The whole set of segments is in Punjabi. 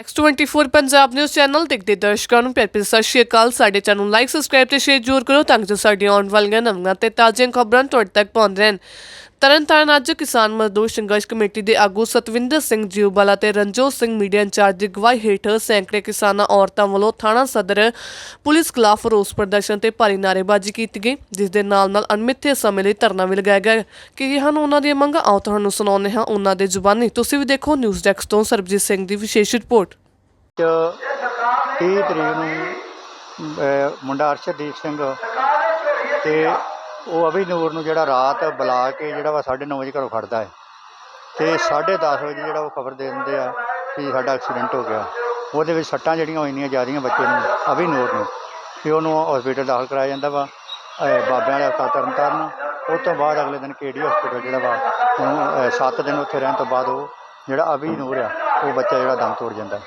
X24 ਪੰਜਾਬ ਨਿਊਜ਼ ਚੈਨਲ ਦੇਖਦੇ ਦਰਸ਼ਕਾਂ ਨੂੰ ਪਿਆਰ ਭਰੀ ਸਤਿ ਸ਼੍ਰੀ ਅਕਾਲ। ਸਾਡੇ ਚੈਨਲ ਲਾਈਕ ਸਬਸਕ੍ਰਾਈਬ ਤੇ ਸ਼ੇਅਰ ਜ਼ਰੂਰ ਕਰੋ ਤਾਂ ਜੋ ਸਾਡੀਆਂ ਆਉਣ ਵਾਲੀਆਂ ਨਵੀਆਂ ਤੇ ਤਾਜ਼ੀਆਂ ਖਬਰਾਂ ਤੁਹਾਡੇ ਤੱਕ ਪਹੁੰਚ ਰਹਿਣ। ਤਰਨਤਾਰਨ ਅੱਜ ਕਿਸਾਨ ਮਜ਼ਦੂਰ ਸੰਘਰਸ਼ ਕਮੇਟੀ ਦੇ ਆਗੂ ਸਤਵਿੰਦਰ ਸਿੰਘ ਜੀਉਵਾਲਾ ਤੇ Ranjot Singh media in charge ਦੀ ਅਗਵਾਈ ਹੇਠ ਸੈਂਕੜੇ ਕਿਸਾਨਾਂ, ਔਰਤਾਂ ਵੱਲੋਂ ਥਾਣਾ ਸਦਰ ਪੁਲਿਸ ਖਿਲਾਫ ਰੋਸ ਪ੍ਰਦਰਸ਼ਨ ਤੇ ਭਾਰੀ ਨਾਅਰੇਬਾਜ਼ੀ ਕੀਤੀ ਗਈ, ਜਿਸ ਦੇ ਨਾਲ ਨਾਲ ਅਣਮਿੱਥੇ ਸਮੇਂ ਲਈ ਧਰਨਾ ਵੀ ਲਗਾਇਆ ਗਿਆ। ਕਿ ਹਨ ਉਹਨਾਂ ਦੀਆਂ ਮੰਗਾਂ? ਆਓ ਤੁਹਾਨੂੰ ਸੁਣਾਉਂਦੇ ਹਾਂ ਉਹਨਾਂ ਦੇ ਜ਼ੁਬਾਨੀ। ਤੁਸੀਂ ਵੀ ਦੇਖੋ ਨਿਊਜ਼ ਡੈਸਕ ਤੋਂ ਸਰਬਜੀਤ ਸਿੰਘ ਦੀ ਵਿਸ਼ੇਸ਼ ਰਿਪੋਰਟ। ਚ 30 ਤਰੀਕ ਨੂੰ ਮੁੰਡਾ ਅਰਸ਼ਦੀਪ ਸਿੰਘ ਤੇ ਉਹ ਅਭੀ ਨੂਰ ਨੂੰ ਜਿਹੜਾ ਰਾਤ ਬੁਲਾ ਕੇ ਜਿਹੜਾ ਵਾ 9:30 ਵਜੇ ਘਰੋਂ ਖੜਦਾ ਹੈ। ਤੇ 10:30 ਵਜੇ ਜਿਹੜਾ ਉਹ ਖਬਰ ਦੇ ਦਿੰਦੇ ਆ ਕਿ ਸਾਡਾ ਐਕਸੀਡੈਂਟ ਹੋ ਗਿਆ। ਉਹਦੇ ਵਿੱਚ ਸੱਟਾਂ ਜਿਹੜੀਆਂ ਹੋ ਹੋਈਆਂ ਜ਼ਿਆਦੀਆਂ ਬੱਚੇ ਨੂੰ, ਅਭੀ ਨੂਰ ਨੂੰ। ਤੇ ਉਹਨੂੰ ਹਸਪੀਟਲ ਦਾਖਲ ਕਰਾਇਆ ਜਾਂਦਾ ਵਾ ਬਾਬਿਆਂ ਵਾਲੇ ਹਸਪਤਾਲ ਤਰਨਤਾਰਨ। ਉਸ ਤੋਂ ਬਾਅਦ ਅਗਲੇ ਦਿਨ ਕੇਡੀ ਹਸਪੀਟਲ ਜਿਹੜਾ ਵਾ, ਉਹਨੂੰ 7 ਦਿਨ ਉੱਥੇ ਰਹਿਣ ਤੋਂ ਬਾਅਦ ਉਹ ਜਿਹੜਾ ਅਭੀ ਨੂਰ ਆ, ਉਹ ਬੱਚਾ ਜਿਹੜਾ ਦਮ ਤੋੜ ਜਾਂਦਾ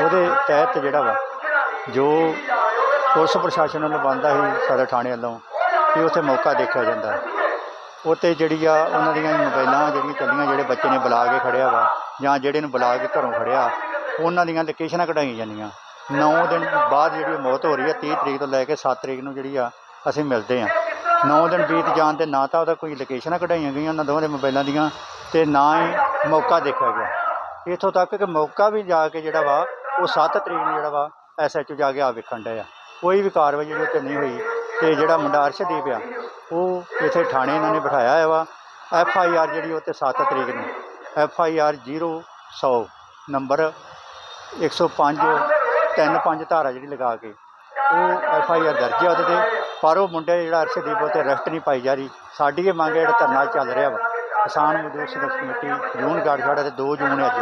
ਉਹਦੇ ਤਹਿਤ ਜਿਹੜਾ ਵਾ, ਜੋ ਪੁਲਿਸ ਪ੍ਰਸ਼ਾਸਨ ਵੱਲੋਂ ਬਣਦਾ ਸੀ ਸਦਰ ਥਾਣੇ ਵੱਲੋਂ ਕਿ ਉੱਥੇ ਮੌਕਾ ਦੇਖਿਆ ਜਾਂਦਾ। ਉੱਥੇ ਜਿਹੜੀ ਆ ਉਹਨਾਂ ਦੀਆਂ ਮੋਬਾਈਲਾਂ ਜਿਹੜੀਆਂ ਚੱਲੀਆਂ, ਜਿਹੜੇ ਬੱਚੇ ਨੇ ਬੁਲਾ ਕੇ ਖੜਿਆ ਵਾ, ਜਾਂ ਜਿਹੜੇ ਨੂੰ ਬੁਲਾ ਕੇ ਘਰੋਂ ਖੜਿਆ, ਉਹਨਾਂ ਦੀਆਂ ਲੋਕੇਸ਼ਨਾਂ ਕਢਾਈਆਂ ਜਾਂਦੀਆਂ। 9 ਦਿਨ ਬਾਅਦ ਜਿਹੜੀ ਮੌਤ ਹੋ ਰਹੀ ਆ 30 ਤਰੀਕ ਤੋਂ ਲੈ ਕੇ 7 ਤਰੀਕ ਨੂੰ ਜਿਹੜੀ ਆ, ਅਸੀਂ ਮਿਲਦੇ ਆ 9 ਦਿਨ ਬੀਤ ਜਾਣ ਤੇ ਨਾ ਤਾਂ ਉਹਦਾ ਕੋਈ ਲੋਕੇਸ਼ਨਾਂ ਕਢਾਈਆਂ ਗਈਆਂ ਉਹਨਾਂ ਦੋਵਾਂ ਦੇ ਮੋਬਾਈਲਾਂ ਦੀਆਂ, ਤੇ ਨਾ ਹੀ ਮੌਕਾ ਦੇਖਿਆ ਗਿਆ। ਇੱਥੋਂ ਤੱਕ ਕਿ ਮੌਕਾ ਵੀ ਜਾ ਕੇ ਜਿਹੜਾ ਵਾ ਉਹ 7 ਤਰੀਕ ਨੂੰ ਜਿਹੜਾ ਵਾ ਐਸਐਚਓ ਜਾ ਕੇ ਆ ਵੇਖਣ ਡਿਆ ਕੋਈ ਵੀ ਕਾਰਵਾਈ ਜਿਹੜੀ ਉੱਤੇ ਨਹੀਂ ਹੋਈ ਤੇ ਜਿਹੜਾ ਮੁੰਡਾ ਅਰਸ਼ਦੀਪ ਆ, ਉਹ ਇੱਥੇ ਥਾਣੇ ਇਹਨਾਂ ਨੇ ਬਿਠਾਇਆ ਹੈ ਵਾ। ਐਫ ਆਈ ਆਰ ਜਿਹੜੀ ਉੱਤੇ 7 ਤਰੀਕ ਨੂੰ ਐਫ ਆਈ ਆਰ 0100 ਨੰਬਰ 105 35 ਧਾਰਾ ਜਿਹੜੀ ਲਗਾ ਕੇ ਉਹ ਐਫ ਆਈ ਆਰ ਦਰਜ ਹੈ ਉਹਦੇ ਤੇ, ਪਰ ਉਹ ਮੁੰਡੇ ਜਿਹੜਾ ਅਰਸ਼ਦੀਪ ਉਹ 'ਤੇ ਅਰੈਸਟ ਨਹੀਂ ਪਾਈ ਜਾ ਰਹੀ। ਸਾਡੀ ਇਹ ਮੰਗ ਹੈ ਜਿਹੜਾ ਧਰਨਾ ਚੱਲ ਰਿਹਾ ਵਾ। ਕਿਸਾਨ ਮਜ਼ਦੂਰ ਸੰਘਰਸ਼ ਕਮੇਟੀ ਜੂਨ ਗਾੜ ਸਾਡਾ ਤੇ 2 ਜੂਨ ਹੈ ਅੱਜ।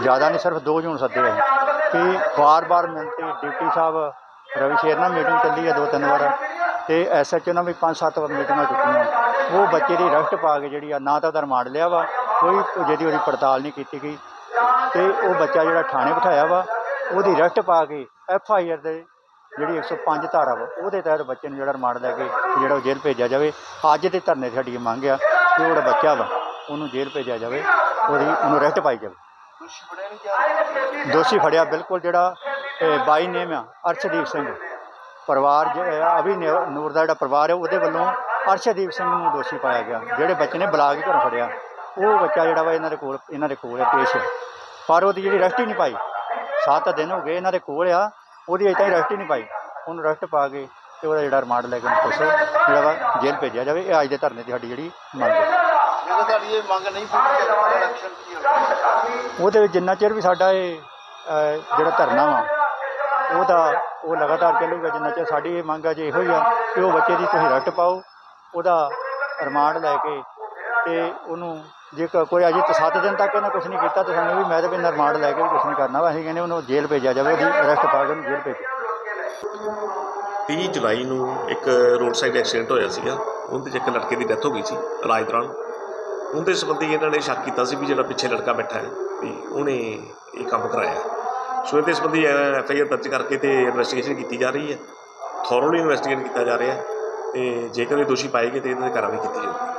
ਜ਼ਿਆਦਾ ਨਹੀਂ, ਸਿਰਫ ਦੋ ਜੂਨ ਸੱਦੇ ਆ। ਕਿ ਵਾਰ-ਵਾਰ ਮਿਲਤੇ ਡਿਪਟੀ ਸਾਹਿਬ ਰਵੀ ਸ਼ੇਰ ਨਾਲ ਮੀਟਿੰਗ ਚੱਲੀ ਹੈ ਦੋ ਤਿੰਨ ਵਾਰ। ਤੇ ਐਸਐਚਓ ਨਾਲ ਵੀ ਪੰਜ ਸੱਤ ਵਾਰ ਮੀਟਿੰਗਾਂ ਚੁੱਕੀਆਂ ਉਹ ਬੱਚੇ ਦੀ ਰੈਸਟ ਪਾ ਕੇ ਜਿਹੜੀ ਆ, ਨਾ ਤਾਂ ਉਹਦਾ ਰਿਮਾਂਡ ਲਿਆ ਵਾ, ਕੋਈ ਜਿਹਦੀ ਉਹਦੀ ਪੜਤਾਲ ਨਹੀਂ ਕੀਤੀ ਗਈ। ਤੇ ਉਹ ਬੱਚਾ ਜਿਹੜਾ ਥਾਣੇ ਬਿਠਾਇਆ ਵਾ, ਉਹਦੀ ਰੈਸਟ ਪਾ ਕੇ ਐਫ ਆਈ ਆਰ ਦੇ ਜਿਹੜੀ 105 ਧਾਰਾ ਵਾ, ਉਹਦੇ ਤਹਿਤ ਬੱਚੇ ਨੂੰ ਜਿਹੜਾ ਰਿਮਾਂਡ ਲੈ ਕੇ ਜਿਹੜਾ ਉਹ ਜੇਲ੍ਹ ਭੇਜਿਆ ਜਾਵੇ। ਅੱਜ ਦੇ ਧਰਨੇ ਸਾਡੀ ਇਹ ਮੰਗ ਆ ਕਿ ਉਹ ਜਿਹੜਾ ਬੱਚਾ ਵਾ, ਉਹਨੂੰ ਜੇਲ੍ਹ ਭੇਜਿਆ ਜਾਵੇ, ਉਹਦੀ ਉਹਨੂੰ ਰੈਸਟ ਪਾਈ ਜਾਵੇ। ਦੋਸ਼ੀ ਫੜਿਆ, ਬਿਲਕੁਲ ਜਿਹੜਾ ਬਾਈ ਨੇਮ ਆ, ਅਰਸ਼ਦੀਪ ਸਿੰਘ। ਪਰਿਵਾਰ ਜਿਹੜਾ ਅਭੀ ਨੂਰ ਦਾ ਜਿਹੜਾ ਪਰਿਵਾਰ ਹੈ, ਉਹਦੇ ਵੱਲੋਂ ਅਰਸ਼ਦੀਪ ਸਿੰਘ ਨੂੰ ਦੋਸ਼ੀ ਪਾਇਆ ਗਿਆ। ਜਿਹੜੇ ਬੱਚੇ ਨੇ ਬੁਲਾ ਕੇ ਘਰੋਂ ਫੜਿਆ, ਉਹ ਬੱਚਾ ਜਿਹੜਾ ਵਾ ਇਹਨਾਂ ਦੇ ਕੋਲ, ਇਹਨਾਂ ਦੇ ਕੋਲ ਹੈ ਪੇਸ਼ ਹੈ। ਪਰ ਉਹਦੀ ਜਿਹੜੀ ਰੈਸਟ ਹੀ ਨਹੀਂ ਪਾਈ। 7 ਦਿਨ ਹੋ ਗਏ ਇਹਨਾਂ ਦੇ ਕੋਲ ਆ, ਉਹਦੀ ਅਜੇ ਤਾਈਂ ਰੈਸਟ ਹੀ ਨਹੀਂ ਪਾਈ। ਉਹਨੂੰ ਰੈਸਟ ਪਾ ਕੇ ਤੇ ਉਹਦਾ ਜਿਹੜਾ ਰਿਮਾਂਡ ਲੈ ਕੇ ਉਹਨੂੰ ਪੁੱਛੋ ਜਿਹੜਾ ਵਾ ਜੇਲ੍ਹ ਭੇਜਿਆ ਜਾਵੇ। ਇਹ ਅੱਜ ਦੇ ਧਰਨੇ ਦੀ ਸਾਡੀ ਜਿਹੜੀ ਮੰਗ ਹੈ। ਜਦੋਂ ਤੁਹਾਡੀ ਇਹ ਮੰਗ ਨਹੀਂ ਪੂਰੀ ਕਰਦਾ ਇਲੈਕਸ਼ਨ ਕੀ ਹੋਵੇਗਾ ਉਹਦੇ ਵਿੱਚ ਜਿੰਨਾ ਚਿਰ ਵੀ ਸਾਡਾ ਇਹ ਅਹ, ਜਿਹੜਾ ਧਰਨਾ ਵਾ ਉਹਦਾ ਉਹ ਲਗਾਤਾਰ ਚੱਲੂਗਾ ਜਿੰਨਾ ਚਿਰ ਸਾਡੀ ਇਹ ਮੰਗ ਆ ਜੇ ਇਹੋ ਹੀ ਆ ਕਿ ਉਹ ਬੱਚੇ ਦੀ ਤੁਸੀਂ ਰੱਟ ਪਾਓ ਉਹਦਾ ਰਿਮਾਂਡ ਲੈ ਕੇ ਤੇ ਉਹਨੂੰ ਜੇ ਕ- ਕੋਈ ਅਜੇ ਤਾਂ 7 ਦਿਨ ਤੱਕ ਇਹਨਾਂ ਕੁਝ ਨਹੀਂ ਕੀਤਾ ਤਾਂ ਸਾਨੂੰ ਵੀ ਮੈਂ ਤਾਂ ਵੀ ਰਿਮਾਂਡ ਲੈ ਕੇ ਵੀ ਕੁਝ ਨਹੀਂ ਕਰਨਾ ਵਾ। ਅਸੀਂ ਕਹਿੰਦੇ ਉਹਨੂੰ ਜੇਲ੍ਹ ਭੇਜਿਆ ਜਾਵੇ ਉਹਦੀ ਅਰੈਸਟ ਪਾ ਕੇ ਉਹਨੂੰ ਜੇਲ੍ਹ ਭੇਜੋ 30 ਜੁਲਾਈ ਨੂੰ ਇੱਕ ਰੋਡ ਸਾਈਡ ਐਕਸੀਡੈਂਟ ਹੋਇਆ ਸੀਗਾ ਉਹਦੇ 'ਚ ਇੱਕ ਲੜਕੇ ਦੀ ਡੈਥ ਹੋ ਗਈ ਸੀ ਰਾਜ ਦੌਰਾਨ। ਉਹਦੇ ਸੰਬੰਧੀ ਇਹਨਾਂ ਨੇ ਸ਼ੱਕ ਕੀਤਾ ਸੀ ਵੀ ਜਿਹੜਾ ਪਿੱਛੇ ਲੜਕਾ ਬੈਠਾ ਹੈ, ਵੀ ਉਹਨੇ ਇਹ ਕੰਮ ਕਰਾਇਆ। ਸੋ ਇਹਦੇ ਸੰਬੰਧੀ ਐਫ ਆਈ ਆਰ ਦਰਜ ਕਰਕੇ ਤੇ ਇਨਵੈਸਟੀਗੇਸ਼ਨ ਕੀਤੀ ਜਾ ਰਹੀ ਹੈ। ਥੋਰੋਲੀ ਇਨਵੈਸਟੀਗੇਟ ਕੀਤਾ ਜਾ ਰਿਹਾ ਹੈ ਤੇ ਜੇਕਰ ਇਹ ਦੋਸ਼ੀ ਪਾਏ ਗਏ ਤੇ ਇਹਨਾਂ ਦੀ ਕਾਰਵਾਈ ਕੀਤੀ ਜਾਊਗੀ।